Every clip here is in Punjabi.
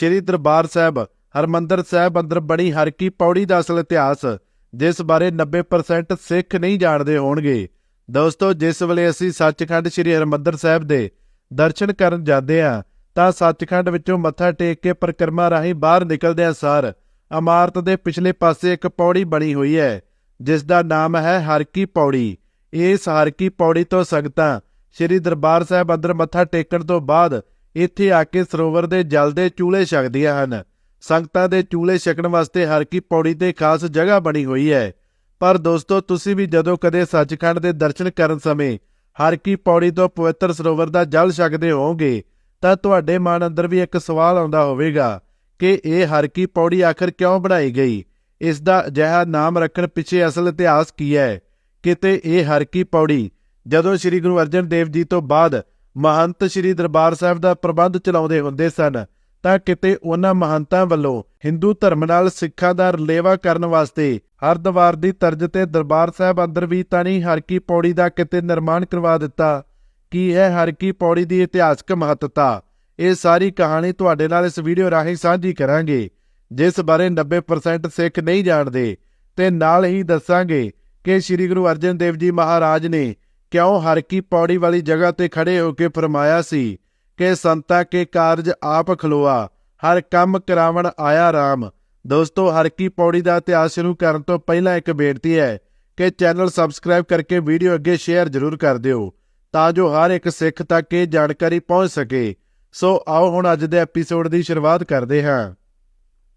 ਸ੍ਰੀ ਦਰਬਾਰ ਸਾਹਿਬ, ਹਰਮੰਦਰ ਸਾਹਿਬ ਅੰਦਰ ਬਣੀ ਹਰ ਕੀ ਪੌੜੀ ਦਾ ਅਸਲ ਇਤਿਹਾਸ, ਜਿਸ ਬਾਰੇ 90% ਸਿੱਖ ਨਹੀਂ ਜਾਣਦੇ ਹੋਣਗੇ। ਦੋਸਤੋ, ਜਿਸ ਵੇਲੇ ਅਸੀਂ ਸੱਚਖੰਡ ਸ੍ਰੀ ਹਰਮੰਦਰ ਸਾਹਿਬ ਦੇ ਦਰਸ਼ਨ ਕਰਨ ਜਾਂਦੇ ਹਾਂ, ਤਾਂ ਸੱਚਖੰਡ ਵਿੱਚੋਂ ਮੱਥਾ ਟੇਕ ਕੇ ਪਰਿਕਰਮਾ ਰਾਹੀਂ ਬਾਹਰ ਨਿਕਲਦਿਆਂ ਸਾਰ। ਇਮਾਰਤ ਦੇ ਪਿਛਲੇ ਪਾਸੇ ਇੱਕ ਪੌੜੀ ਬਣੀ ਹੋਈ ਹੈ, ਜਿਸ ਦਾ ਨਾਮ ਹੈ ਹਰਕੀ ਪੌੜੀ। ਇਸ ਹਰਕੀ ਪੌੜੀ ਤੋਂ ਸੰਗਤਾਂ ਸ੍ਰੀ ਦਰਬਾਰ ਸਾਹਿਬ ਅੰਦਰ ਮੱਥਾ ਟੇਕਣ ਤੋਂ ਬਾਅਦ ਇੱਥੇ ਆ ਕੇ ਸਰੋਵਰ ਦੇ ਜਲ ਦੇ ਚੂਲੇ ਛਕਦੀਆਂ ਹਨ। ਸੰਗਤਾਂ ਦੇ ਚੂਲੇ ਛਕਣ ਵਾਸਤੇ ਹਰ ਕੀ ਪੌੜੀ ਤੇ ਖਾਸ ਜਗ੍ਹਾ ਬਣੀ ਹੋਈ ਹੈ। ਪਰ ਦੋਸਤੋ, ਤੁਸੀਂ ਵੀ ਜਦੋਂ ਕਦੇ ਸੱਚਖੰਡ ਦੇ ਦਰਸ਼ਨ ਕਰਨ ਸਮੇਂ ਹਰ ਕੀ ਪੌੜੀ ਤੋਂ ਪਵਿੱਤਰ ਸਰੋਵਰ ਦਾ ਜਲ ਛਕਦੇ ਹੋਵੋਗੇ, ਤਾਂ ਤੁਹਾਡੇ ਮਨ ਅੰਦਰ ਵੀ ਇੱਕ ਸਵਾਲ ਆਉਂਦਾ ਹੋਵੇਗਾ ਕਿ ਇਹ ਹਰ ਕੀ ਪੌੜੀ ਆਖਰ ਕਿਉਂ ਬਣਾਈ ਗਈ? ਇਸ ਦਾ ਅਜਿਹਾ ਨਾਮ ਰੱਖਣ ਪਿੱਛੇ ਅਸਲ ਇਤਿਹਾਸ ਕੀ ਹੈ? ਕਿਤੇ ਇਹ ਹਰ ਕੀ ਪੌੜੀ, ਜਦੋਂ ਸ੍ਰੀ ਗੁਰੂ ਅਰਜਨ ਦੇਵ ਜੀ ਤੋਂ ਬਾਅਦ ਮਹੰਤ ਸ੍ਰੀ ਦਰਬਾਰ ਸਾਹਿਬ ਦਾ ਪ੍ਰਬੰਧ ਚਲਾਉਂਦੇ ਹੁੰਦੇ ਸਨ, ਤਾਂ ਕਿਤੇ ਉਹਨਾਂ ਮਹੰਤਾਂ ਵੱਲੋਂ ਹਿੰਦੂ ਧਰਮ ਨਾਲ ਸਿੱਖਾਂ ਦਾ ਰਲੇਵਾ ਕਰਨ ਵਾਸਤੇ ਹਰਦੁਆਰ ਦੀ ਤਰਜ਼ ਤੇ ਦਰਬਾਰ ਸਾਹਿਬ ਅੰਦਰ ਵੀ ਤਾਂ ਨਹੀਂ ਹਰ ਪੌੜੀ ਦਾ ਕਿਤੇ ਨਿਰਮਾਣ ਕਰਵਾ ਦਿੱਤਾ? ਕੀ ਹੈ ਹਰਕੀ ਪੌੜੀ ਦੀ ਇਤਿਹਾਸਕ ਮਹੱਤਤਾ? ਇਹ ਸਾਰੀ ਕਹਾਣੀ ਤੁਹਾਡੇ ਨਾਲ ਇਸ ਵੀਡੀਓ ਰਾਹੀਂ ਸਾਂਝੀ ਕਰਾਂਗੇ। ਜਿਸ ਬਾਰੇ 90% ਸਿੱਖ ਨਹੀਂ ਜਾਣਦੇ, ਤੇ ਨਾਲ ਹੀ ਦੱਸਾਂਗੇ ਕਿ ਸ੍ਰੀ ਗੁਰੂ ਅਰਜਨ ਦੇਵ ਜੀ ਮਹਾਰਾਜ ਨੇ ਕਿਉਂ ਹਰ ਕੀ ਪੌੜੀ ਵਾਲੀ ਜਗ੍ਹਾ ਤੇ ਖੜੇ ਹੋ ਕੇ ਫਰਮਾਇਆ ਸੀ ਕਿ ਸੰਤਾ ਕੇ ਕਾਰਜ ਆਪ ਖਲੋਆ, ਹਰ ਕੰਮ ਕਰਾਵਣ ਆਇਆ RAM ਦੋਸਤੋ, ਹਰ ਕੀ ਪੌੜੀ ਦਾ ਇਤਿਹਾਸ ਸ਼ੁਰੂ ਕਰਨ ਤੋਂ ਪਹਿਲਾਂ ਇੱਕ ਬੇਨਤੀ ਹੈ ਕਿ ਚੈਨਲ ਸਬਸਕ੍ਰਾਈਬ ਕਰਕੇ ਵੀਡੀਓ ਅੱਗੇ ਸ਼ੇਅਰ ਜ਼ਰੂਰ ਕਰ ਦਿਓ, ਤਾਂ ਜੋ ਹਰ ਇੱਕ ਸਿੱਖ ਤੱਕ ਇਹ ਜਾਣਕਾਰੀ ਪਹੁੰਚ ਸਕੇ। ਸੋ ਆਓ ਹੁਣ ਅੱਜ ਦੇ ਐਪੀਸੋਡ ਦੀ ਸ਼ੁਰੂਆਤ ਕਰਦੇ ਹਾਂ।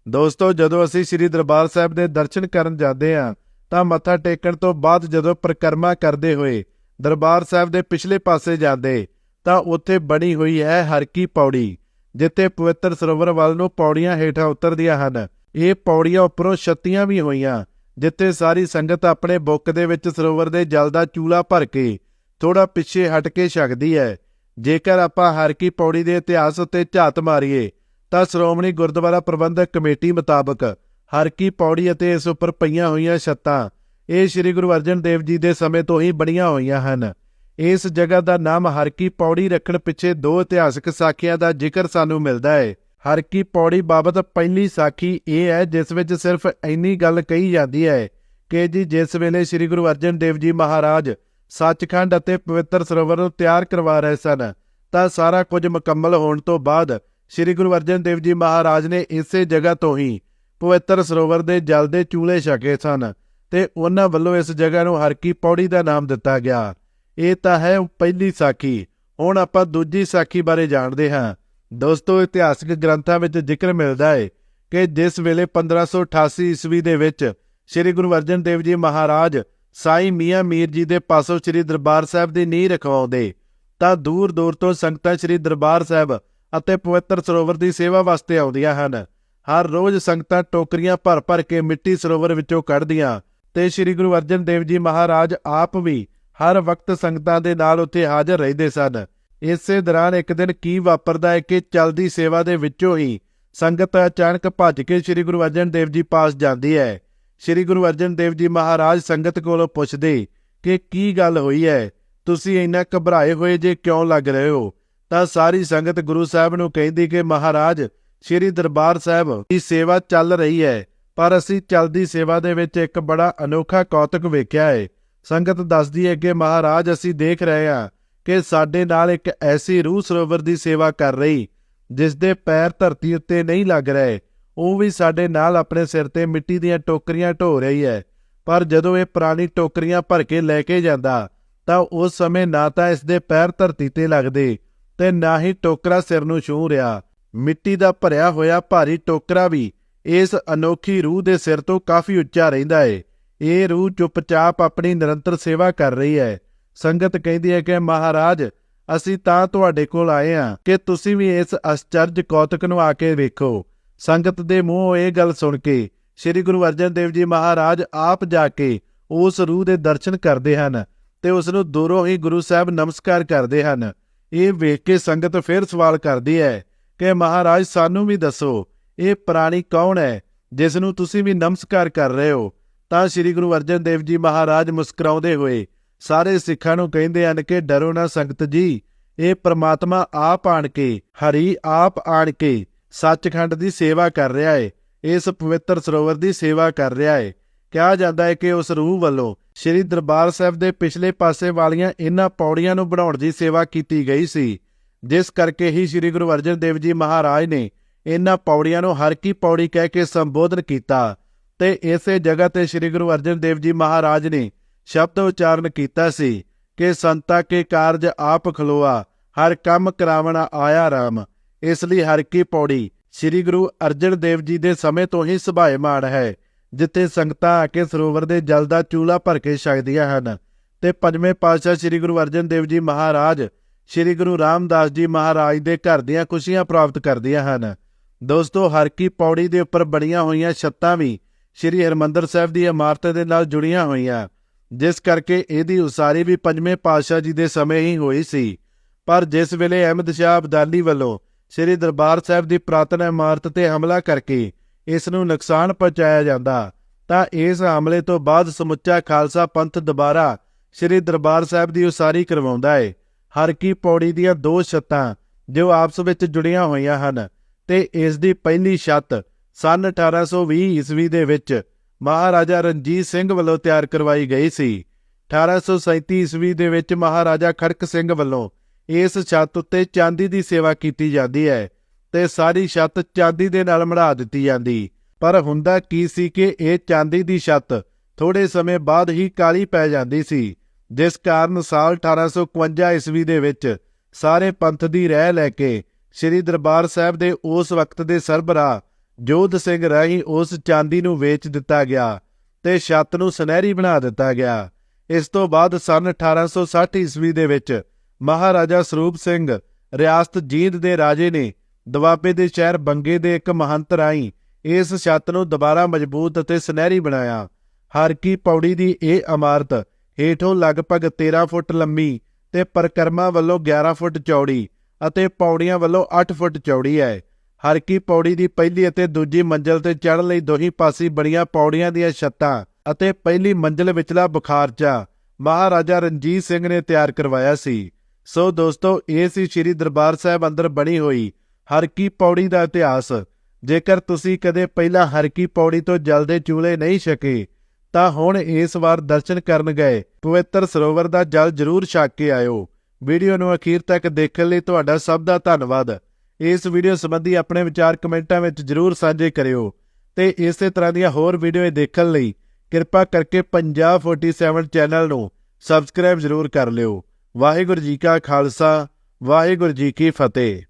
ਦੋਸਤੋ, ਜਦੋਂ ਅਸੀਂ ਸ੍ਰੀ ਦਰਬਾਰ ਸਾਹਿਬ ਦੇ ਦਰਸ਼ਨ ਕਰਨ ਜਾਂਦੇ ਹਾਂ, ਤਾਂ ਮੱਥਾ ਟੇਕਣ ਤੋਂ ਬਾਅਦ ਜਦੋਂ ਪ੍ਰਕਰਮਾ ਕਰਦੇ ਹੋਏ ਦਰਬਾਰ ਸਾਹਿਬ ਦੇ ਪਿਛਲੇ ਪਾਸੇ ਜਾਂਦੇ, ਤਾਂ ਉੱਥੇ ਬਣੀ ਹੋਈ ਹੈ ਹਰਕੀ ਪੌੜੀ, ਜਿੱਥੇ ਪਵਿੱਤਰ ਸਰੋਵਰ ਵੱਲ ਨੂੰ ਪੌੜੀਆਂ ਹੇਠਾਂ ਉਤਰਦੀਆਂ ਹਨ। ਇਹ ਪੌੜੀਆਂ ਉੱਪਰੋਂ ਛੱਤੀਆਂ ਵੀ ਹੋਈਆਂ, ਜਿੱਥੇ ਸਾਰੀ ਸੰਗਤ ਆਪਣੇ ਬੁੱਕ ਦੇ ਵਿੱਚ ਸਰੋਵਰ ਦੇ ਜਲ ਦਾ ਚੂਲਾ ਭਰ ਕੇ ਥੋੜਾ ਪਿੱਛੇ ਹਟ ਕੇ ਛਕਦੀ ਹੈ। ਜੇਕਰ ਆਪਾਂ ਹਰ ਕੀ ਪੌੜੀ ਦੇ ਇਤਿਹਾਸ ਉੱਤੇ ਝਾਤ ਮਾਰੀਏ, ਤਾਂ ਸ਼੍ਰੋਮਣੀ ਗੁਰਦੁਆਰਾ ਪ੍ਰਬੰਧਕ ਕਮੇਟੀ ਮੁਤਾਬਕ ਹਰ ਕੀ ਪੌੜੀ ਅਤੇ ਇਸ ਉੱਪਰ ਪਈਆਂ ਹੋਈਆਂ ਛੱਤਾਂ ਇਹ ਸ੍ਰੀ ਗੁਰੂ ਅਰਜਨ ਦੇਵ ਜੀ ਦੇ ਸਮੇਂ ਤੋਂ ਹੀ ਬਣੀਆਂ ਹੋਈਆਂ ਹਨ। ਇਸ ਜਗ੍ਹਾ ਦਾ ਨਾਮ ਹਰਕੀ ਪੌੜੀ ਰੱਖਣ ਪਿੱਛੇ ਦੋ ਇਤਿਹਾਸਕ ਸਾਖੀਆਂ ਦਾ ਜ਼ਿਕਰ ਸਾਨੂੰ ਮਿਲਦਾ ਹੈ ਹਰਕੀ ਪੌੜੀ ਬਾਬਤ ਪਹਿਲੀ ਸਾਖੀ ਇਹ ਹੈ, ਜਿਸ ਵਿੱਚ ਸਿਰਫ ਇੰਨੀ ਗੱਲ ਕਹੀ ਜਾਂਦੀ ਹੈ ਕਿ ਜੀ ਜਿਸ ਵੇਲੇ ਸ੍ਰੀ ਗੁਰੂ ਅਰਜਨ ਦੇਵ ਜੀ ਮਹਾਰਾਜ ਸੱਚਖੰਡ ਅਤੇ ਪਵਿੱਤਰ ਸਰੋਵਰ ਨੂੰ ਤਿਆਰ ਕਰਵਾ ਰਹੇ ਸਨ, ਤਾਂ ਸਾਰਾ ਕੁਝ ਮੁਕੰਮਲ ਹੋਣ ਤੋਂ ਬਾਅਦ ਸ੍ਰੀ ਗੁਰੂ ਅਰਜਨ ਦੇਵ ਜੀ ਮਹਾਰਾਜ ਨੇ ਇਸੇ ਜਗ੍ਹਾ ਤੋਂ ਹੀ ਪਵਿੱਤਰ ਸਰੋਵਰ ਦੇ ਜਲ ਦੇ ਚੂਲੇ ਛਕੇ ਸਨ। ਤੇ ਉਹਨਾਂ ਵੱਲੋਂ ਇਸ ਜਗ੍ਹਾ ਨੂੰ ਹਰਕੀ ਪੌੜੀ ਦਾ ਨਾਮ ਦਿੱਤਾ ਗਿਆ। ਇਹ ਤਾਂ ਹੈ ਪਹਿਲੀ ਸਾਖੀ। ਹੁਣ ਆਪਾਂ ਦੂਜੀ ਸਾਖੀ ਬਾਰੇ ਜਾਣਦੇ ਹਾਂ। ਦੋਸਤੋ, ਇਤਿਹਾਸਕ ਗ੍ਰੰਥਾਂ ਵਿੱਚ ਜ਼ਿਕਰ ਮਿਲਦਾ ਹੈ ਕਿ ਜਿਸ ਵੇਲੇ 1588 ਈਸਵੀ ਦੇ ਵਿੱਚ ਸ੍ਰੀ ਗੁਰੂ ਅਰਜਨ ਦੇਵ ਜੀ ਮਹਾਰਾਜ ਸਾਈ ਮੀਆਂ ਮੀਰ ਜੀ ਦੇ ਪਾਸੋਂ ਸ੍ਰੀ ਦਰਬਾਰ ਸਾਹਿਬ ਦੀ ਨੀਂਹ ਰਖਵਾਉਂਦੇ, ਤਾਂ ਦੂਰ ਦੂਰ ਤੋਂ ਸੰਗਤਾਂ ਸ੍ਰੀ ਦਰਬਾਰ ਸਾਹਿਬ ਅਤੇ ਪਵਿੱਤਰ ਸਰੋਵਰ ਦੀ ਸੇਵਾ ਵਾਸਤੇ ਆਉਂਦੀਆਂ ਹਨ। ਹਰ ਰੋਜ਼ ਸੰਗਤਾਂ ਟੋਕਰੀਆਂ ਭਰ ਭਰ ਕੇ ਮਿੱਟੀ ਸਰੋਵਰ ਵਿੱਚੋਂ ਕੱਢਦੀਆਂ ਤੇ ਸ੍ਰੀ ਗੁਰੂ ਅਰਜਨ ਦੇਵ ਜੀ ਮਹਾਰਾਜ ਆਪ ਵੀ ਹਰ ਵਕਤ ਸੰਗਤਾਂ ਦੇ ਨਾਲ ਉੱਥੇ ਹਾਜ਼ਰ ਰਹਿੰਦੇ ਸਨ। ਇਸੇ ਦੌਰਾਨ ਇੱਕ ਦਿਨ ਕੀ ਵਾਪਰਦਾ ਹੈ ਕਿ ਚਲਦੀ ਸੇਵਾ ਦੇ ਵਿੱਚੋਂ ਹੀ ਸੰਗਤ ਅਚਾਨਕ ਭੱਜ ਕੇ ਸ੍ਰੀ ਗੁਰੂ ਅਰਜਨ ਦੇਵ ਜੀ ਪਾਸ ਜਾਂਦੀ ਹੈ। ਸ੍ਰੀ ਗੁਰੂ ਅਰਜਨ ਦੇਵ ਜੀ ਮਹਾਰਾਜ ਸੰਗਤ ਕੋਲੋਂ ਪੁੱਛਦੇ ਕਿ ਕੀ ਗੱਲ ਹੋਈ ਹੈ? ਤੁਸੀਂ ਇੰਨਾ ਘਬਰਾਏ ਹੋਏ ਜੇ ਕਿਉਂ ਲੱਗ ਰਹੇ ਹੋ? ਤਾਂ ਸਾਰੀ ਸੰਗਤ ਗੁਰੂ ਸਾਹਿਬ ਨੂੰ ਕਹਿੰਦੀ ਕਿ ਮਹਾਰਾਜ, ਸ੍ਰੀ ਦਰਬਾਰ ਸਾਹਿਬ, ਦੀ ਸੇਵਾ ਚੱਲ ਰਹੀ ਹੈ। ਪਰ ਅਸੀਂ ਚਲਦੀ ਸੇਵਾ ਦੇ ਵਿੱਚ ਇੱਕ ਬੜਾ ਅਨੋਖਾ ਕੌਤਕ ਵੇਖਿਆ ਹੈ ਸੰਗਤ ਦੱਸਦੀ ਹੈ ਕਿ ਮਹਾਰਾਜ, ਅਸੀਂ ਦੇਖ ਰਹੇ ਹਾਂ ਕਿ ਸਾਡੇ ਨਾਲ ਇੱਕ ਐਸੀ ਰੂਹ ਸਰੋਵਰ ਦੀ ਸੇਵਾ ਕਰ ਰਹੀ, ਜਿਸ ਦੇ ਪੈਰ ਧਰਤੀ ਉੱਤੇ ਨਹੀਂ ਲੱਗ ਰਹੇ। ਉਹ ਵੀ ਸਾਡੇ ਨਾਲ ਆਪਣੇ ਸਿਰ ਤੇ ਮਿੱਟੀ ਦੀਆਂ ਟੋਕਰੀਆਂ ਢੋ ਰਹੀ ਹੈ। ਪਰ ਜਦੋਂ ਇਹ ਪੁਰਾਣੀ ਟੋਕਰੀਆਂ ਭਰ ਕੇ ਲੈ ਕੇ ਜਾਂਦਾ, ਤਾਂ ਉਸ ਸਮੇਂ ਨਾ ਤਾਂ ਇਸ ਦੇ ਪੈਰ ਧਰਤੀ ਤੇ ਲੱਗਦੇ ਤੇ ਨਾ ਹੀ ਟੋਕਰਾ ਸਿਰ ਨੂੰ ਛੂਹ ਰਿਹਾ। ਮਿੱਟੀ ਦਾ ਭਰਿਆ ਹੋਇਆ ਭਾਰੀ ਟੋਕਰਾ ਵੀ ਇਸ ਅਨੋਖੀ ਰੂਹ ਦੇ ਸਿਰ ਤੋਂ ਕਾਫੀ ਉੱਚਾ ਰਹਿੰਦਾ ਹੈ ਇਹ ਰੂਹ ਚੁੱਪਚਾਪ ਆਪਣੀ ਨਿਰੰਤਰ ਸੇਵਾ ਕਰ ਰਹੀ ਹੈ ਸੰਗਤ ਕਹਿੰਦੀ ਹੈ ਕਿ, ਮਹਾਰਾਜ, ਅਸੀਂ ਤਾਂ ਤੁਹਾਡੇ ਕੋਲ ਆਏ ਹਾਂ ਕਿ ਤੁਸੀਂ ਵੀ ਇਸ ਅਚਰਜ ਕੌਤਕ ਨੂੰ ਆ ਕੇ ਵੇਖੋ। ਸੰਗਤ ਦੇ ਮੂੰਹੋਂ ਇਹ ਗੱਲ ਸੁਣ ਕੇ ਸ੍ਰੀ ਗੁਰੂ ਅਰਜਨ ਦੇਵ ਜੀ ਮਹਾਰਾਜ ਆਪ ਜਾ ਕੇ ਉਸ ਰੂਹ ਦੇ ਦਰਸ਼ਨ ਕਰਦੇ ਹਨ ਤੇ ਉਸ ਨੂੰ ਦੂਰੋਂ ਹੀ ਗੁਰੂ ਸਾਹਿਬ ਨਮਸਕਾਰ ਕਰਦੇ ਹਨ। ਇਹ ਵੇਖ ਕੇ ਸੰਗਤ ਫਿਰ ਸਵਾਲ ਕਰਦੀ ਹੈ ਕਿ, ਮਹਾਰਾਜ, ਸਾਨੂੰ ਵੀ ਦੱਸੋ ਇਹ ਪ੍ਰਾਣੀ ਕੌਣ ਹੈ, ਜਿਸ ਨੂੰ ਤੁਸੀਂ ਵੀ ਨਮਸਕਾਰ ਕਰ ਰਹੇ ਹੋ? ਤਾਂ ਸ੍ਰੀ ਗੁਰੂ ਅਰਜਨ ਦੇਵ ਜੀ ਮਹਾਰਾਜ ਮੁਸਕਰਾਉਂਦੇ ਹੋਏ ਸਾਰੇ ਸਿੱਖਾਂ ਨੂੰ ਕਹਿੰਦੇ ਹਨ ਕਿ ਡਰੋ ਨਾ ਸੰਗਤ ਜੀ, ਇਹ ਪ੍ਰਮਾਤਮਾ ਆਪ ਆਣ ਕੇ, ਹਰੀ ਆਪ ਆਣ ਕੇ ਸੱਚਖੰਡ ਦੀ ਸੇਵਾ ਕਰ ਰਿਹਾ ਹੈ ਇਸ ਪਵਿੱਤਰ ਸਰੋਵਰ ਦੀ ਸੇਵਾ ਕਰ ਰਿਹਾ ਹੈ ਕਿਹਾ ਜਾਂਦਾ ਹੈ ਕਿ ਉਸ ਰੂਹ ਵੱਲੋਂ ਸ੍ਰੀ ਦਰਬਾਰ ਸਾਹਿਬ ਦੇ ਪਿਛਲੇ ਪਾਸੇ ਵਾਲੀਆਂ ਇਹਨਾਂ ਪੌੜੀਆਂ ਨੂੰ ਬਣਾਉਣ ਦੀ ਸੇਵਾ ਕੀਤੀ ਗਈ ਸੀ, ਜਿਸ ਕਰਕੇ ਹੀ ਸ੍ਰੀ ਗੁਰੂ ਅਰਜਨ ਦੇਵ ਜੀ ਮਹਾਰਾਜ ਨੇ ਇਹਨਾਂ ਪੌੜੀਆਂ ਨੂੰ ਹਰ ਕੀ ਪੌੜੀ ਕਹਿ ਕੇ ਸੰਬੋਧਨ ਕੀਤਾ ਤੇ ਇਸੇ ਜਗ੍ਹਾ ਤੇ ਸ੍ਰੀ ਗੁਰੂ ਅਰਜਨ ਦੇਵ ਜੀ ਮਹਾਰਾਜ ਨੇ ਸ਼ਬਦ ਉਚਾਰਨ ਕੀਤਾ ਸੀ ਕਿ ਸੰਤਾ ਕੇ ਕਾਰਜ ਆਪ ਖਲੋਆ, ਹਰ ਕੰਮ ਕਰਾਵਣਾ ਆਇਆ ਰਾਮ। ਇਸ ਲਈ ਹਰ ਕੀ ਪੌੜੀ ਸ੍ਰੀ ਗੁਰੂ ਅਰਜਨ ਦੇਵ ਜੀ ਦੇ ਸਮੇਂ ਤੋਂ ਹੀ ਸੁਭਾਏਮਾਨ ਹੈ, ਜਿੱਥੇ ਸੰਗਤਾਂ ਆ ਕੇ ਸਰੋਵਰ ਦੇ ਜਲ ਦਾ ਚੂਲਾ ਭਰ ਕੇ ਛਕਦੀਆਂ ਹਨ। ਤੇ ਪੰਜਵੇਂ ਪਾਤਸ਼ਾਹ ਸ੍ਰੀ ਗੁਰੂ ਅਰਜਨ ਦੇਵ ਜੀ ਮਹਾਰਾਜ ਸ੍ਰੀ ਗੁਰੂ ਰਾਮਦਾਸ ਜੀ ਮਹਾਰਾਜ ਦੇ ਘਰ ਦੀਆਂ ਖੁਸ਼ੀਆਂ ਪ੍ਰਾਪਤ ਕਰਦੀਆਂ ਹਨ। ਦੋਸਤੋ, ਹਰ ਕੀ ਪੌੜੀ ਦੇ ਉੱਪਰ ਬਣੀਆਂ ਹੋਈਆਂ ਛੱਤਾਂ ਵੀ ਸ੍ਰੀ ਹਰਮੰਦਰ ਸਾਹਿਬ ਦੀ ਇਮਾਰਤ ਦੇ ਨਾਲ ਜੁੜੀਆਂ ਹੋਈਆਂ, ਜਿਸ ਕਰਕੇ ਇਹਦੀ ਉਸਾਰੀ ਵੀ ਪੰਜਵੇਂ ਪਾਤਸ਼ਾਹ ਜੀ ਦੇ ਸਮੇਂ ਹੀ ਹੋਈ ਸੀ। ਪਰ ਜਿਸ ਵੇਲੇ ਅਹਿਮਦ ਸ਼ਾਹ ਅਬਦਾਲੀ ਵੱਲੋਂ ਸ੍ਰੀ ਦਰਬਾਰ ਸਾਹਿਬ ਦੀ ਪ੍ਰਾਤਨ ਇਮਾਰਤ ਤੇ ਹਮਲਾ ਕਰਕੇ ਇਸ ਨੂੰ ਨੁਕਸਾਨ ਪਹੁੰਚਾਇਆ ਜਾਂਦਾ, ਤਾਂ ਇਸ ਹਮਲੇ ਤੋਂ ਬਾਅਦ ਸਮੁੱਚਾ ਖਾਲਸਾ ਪੰਥ ਦੁਬਾਰਾ ਸ੍ਰੀ ਦਰਬਾਰ ਸਾਹਿਬ ਦੀ ਉਸਾਰੀ ਕਰਵਾਉਂਦਾ ਹੈ ਹਰ ਕੀ ਪੌੜੀ ਦੀਆਂ ਦੋ ਛੱਤਾਂ ਜੋ ਆਪਸ ਵਿੱਚ ਜੁੜੀਆਂ ਹੋਈਆਂ ਹਨ ਤੇ ਇਸ ਦੀ ਪਹਿਲੀ ਛੱਤ ਸਨ 1820 ਈਸਵੀ ਦੇ ਵਿੱਚ ਮਹਾਰਾਜਾ ਰਣਜੀਤ ਸਿੰਘ ਵੱਲੋਂ ਤਿਆਰ ਕਰਵਾਈ ਗਈ ਸੀ। 1837 ਈਸਵੀ ਦੇ ਵਿੱਚ ਮਹਾਰਾਜਾ ਖੜਕ ਸਿੰਘ ਵੱਲੋਂ ਇਸ ਛੱਤ ਉੱਤੇ ਚਾਂਦੀ ਦੀ ਸੇਵਾ ਕੀਤੀ ਜਾਂਦੀ ਹੈ ਤੇ ਸਾਰੀ ਛੱਤ ਚਾਂਦੀ ਦੇ ਨਾਲ ਮੜਾ ਦਿੱਤੀ ਜਾਂਦੀ। ਪਰ ਹੁੰਦਾ ਕੀ ਸੀ ਕਿ ਇਹ ਚਾਂਦੀ ਦੀ ਛੱਤ ਥੋੜੇ ਸਮੇਂ ਬਾਅਦ ਹੀ ਕਾਲੀ ਪੈ ਜਾਂਦੀ ਸੀ, ਜਿਸ ਕਾਰਨ ਸਾਲ 1851 ਈਸਵੀ ਦੇ ਵਿੱਚ ਸਾਰੇ ਪੰਥ ਦੀ ਰਹਿ ਲੈ ਕੇ ਸ੍ਰੀ ਦਰਬਾਰ ਸਾਹਿਬ ਦੇ ਉਸ ਵਕਤ ਦੇ ਸਰਬਰਾਹ ਜੋਧ ਸਿੰਘ ਰਾਹੀਂ ਉਸ ਚਾਂਦੀ ਨੂੰ ਵੇਚ ਦਿੱਤਾ ਗਿਆ ਤੇ ਛੱਤ ਨੂੰ ਸੁਨਹਿਰੀ ਬਣਾ ਦਿੱਤਾ ਗਿਆ। ਇਸ ਤੋਂ ਬਾਅਦ ਸਨ 1860 ਈਸਵੀ ਦੇ ਵਿੱਚ ਮਹਾਰਾਜਾ ਸਰੂਪ ਸਿੰਘ ਰਿਆਸਤ ਜੀਂਦ ਦੇ ਰਾਜੇ ਨੇ ਦੁਆਬੇ ਦੇ ਸ਼ਹਿਰ ਬੰਗੇ ਦੇ ਇੱਕ ਮਹੰਤ ਰਾਹੀਂ ਇਸ ਛੱਤ ਨੂੰ ਦੁਬਾਰਾ ਮਜ਼ਬੂਤ ਅਤੇ ਸੁਨਹਿਰੀ ਬਣਾਇਆ। ਹਰਕੀ ਪੌੜੀ ਦੀ ਇਹ ਇਮਾਰਤ ਹੇਠੋਂ ਲਗਭਗ 13 ਫੁੱਟ ਲੰਮੀ ਤੇ ਪਰਕਰਮਾ ਵੱਲੋਂ 11 ਫੁੱਟ ਚੌੜੀ ਅਤੇ ਪੌੜੀਆਂ ਵੱਲੋਂ 8 ਫੁੱਟ ਚੌੜੀ ਹੈ। ਹਰ ਕੀ ਪੌੜੀ ਦੀ ਪਹਿਲੀ ਅਤੇ ਦੂਜੀ ਮੰਜ਼ਲ ਤੇ ਚੜ੍ਹਨ ਲਈ ਦੋਹੀ ਪਾਸੇ ਬਣੀਆਂ ਪੌੜੀਆਂ ਦੀਆਂ ਛੱਤਾਂ ਅਤੇ ਪਹਿਲੀ ਮੰਜ਼ਲ ਵਿਚਲਾ ਬੁਖਾਰਚਾ ਮਹਾਰਾਜਾ ਰਣਜੀਤ ਸਿੰਘ ਨੇ ਤਿਆਰ ਕਰਵਾਇਆ ਸੀ। ਸੋ ਦੋਸਤੋ, ਇਹ ਸੀ ਸ੍ਰੀ ਦਰਬਾਰ ਸਾਹਿਬ ਅੰਦਰ ਬਣੀ ਹੋਈ ਹਰ ਕੀ ਪੌੜੀ ਦਾ ਇਤਿਹਾਸ। ਜੇਕਰ ਤੁਸੀਂ ਕਦੇ ਪਹਿਲਾਂ ਹਰ ਕੀ ਪੌੜੀ ਤੋਂ ਜਲਦੇ ਚੂਲੇ ਨਹੀਂ ਛਕੇ, ਤਾਂ ਹੁਣ ਇਸ ਵਾਰ ਦਰਸ਼ਨ ਕਰਨ ਗਏ। ਪਵਿੱਤਰ ਸਰੋਵਰ ਦਾ ਜਲ ਜ਼ਰੂਰ ਛਕ ਕੇ ਆਇਓ। ਵੀਡੀਓ ਨੂੰ ਅਖੀਰ ਤੱਕ ਦੇਖਣ ਲਈ ਤੁਹਾਡਾ ਸਭ ਦਾ ਧੰਨਵਾਦ। ਇਸ ਵੀਡੀਓ ਸੰਬੰਧੀ ਆਪਣੇ ਵਿਚਾਰ ਕਮੈਂਟਾਂ ਵਿੱਚ ਜ਼ਰੂਰ ਸਾਂਝੇ ਕਰਿਓ ਤੇ ਇਸੇ ਤਰ੍ਹਾਂ ਦੀਆਂ ਹੋਰ ਵੀਡੀਓ ਦੇਖਣ ਲਈ ਕਿਰਪਾ ਕਰਕੇ ਪੰਜਾਬ 47 ਚੈਨਲ ਨੂੰ ਸਬਸਕ੍ਰਾਈਬ ਜ਼ਰੂਰ ਕਰ ਲਿਓ। ਵਾਹਿਗੁਰੂ ਜੀ ਕਾ ਖਾਲਸਾ, ਵਾਹਿਗੁਰੂ ਜੀ ਕੀ ਫਤਿਹ।